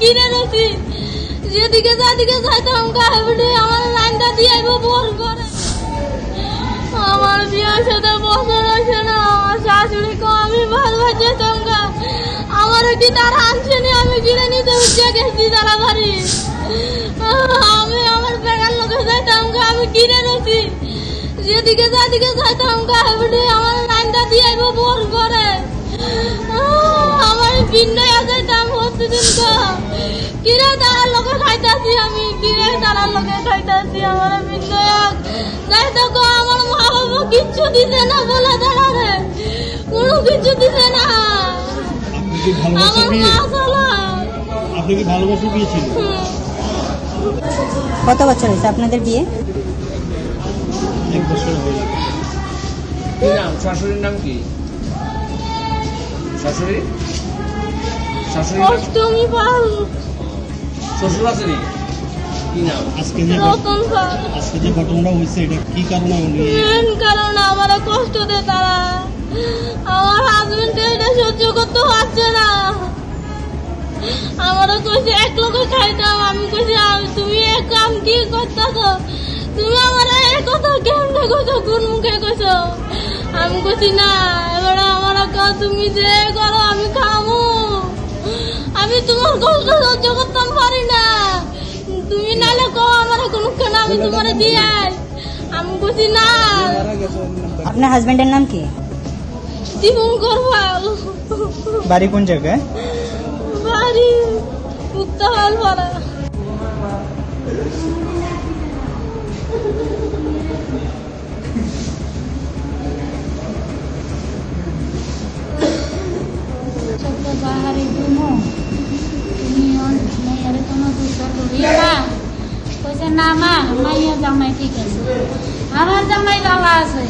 কিনে রছি যেদিকে যেদিকে যাইতাম গায়ে আমার লাইনটা দিয়ে আইব বোর করে। আমার বিয়ের সাথে বছর আসে না, আমার শাশুড়িকে আমি ভালো যেতাম গা আমার কি তারা আনছেনি আমি কিনে নিতে উঠে গেছি তারা বাড়ি আমি আমার বেড়ার লোকে যাইতাম গা আমি কিনে রছি যেদিকে যেদিকে যাইতাম গায়ে আমার লাইনটা দিয়ে আইব বোর করে। আমার যাইতাম প্রতিদিন কিরে তারার লোকে খাইতাছি আমি? কিরে তারার লোকে খাইতাছি? আমার বিন্নয়া যাইতে গো আমার মা বাবা কিচ্ছু দিছে না বলে দাঁড়াবে কোনো কিছু দিছে না। আপনি কি ভালোবাসা আমার মা চালা আপনি কি ভালোবাসা বিয়ে কত বছর হয়েছে আপনাদের বিয়ে? এক বছর হয়ে কি নাম? শাশুড়ির নাম কি? শাশুড়ি? অষ্টমী পাল শ্বশুর আছে নি আজকে যে আজকে যে ঘটনাটা হয়েছে এটা কি কারণে মেন কারণ আমার কষ্ট দেয় তারা। আমার হাজবেন্ড এটা সহ্য করতে পারছে না। আমারও কইছে এক লোকে খাইতাম আমি কইছি তুমি এক কাম কি করতেছ? তুমি আমার এক কথা কেমনে কইছো? কোন মুখে কইছো? আমি কইছি না এবার আমার তুমি যে করো আমি খামু কোনো করে দিয়ে আমি বুঝি না। আপনার হাজবেন্ডের নাম কি? জীবন করবা বাড়ি কোন জায়গায়? বাড়ি উত্তাল পাড়া। না মা মাইয়া জামাই ঠিক আছে আমার জামাই লালা আছে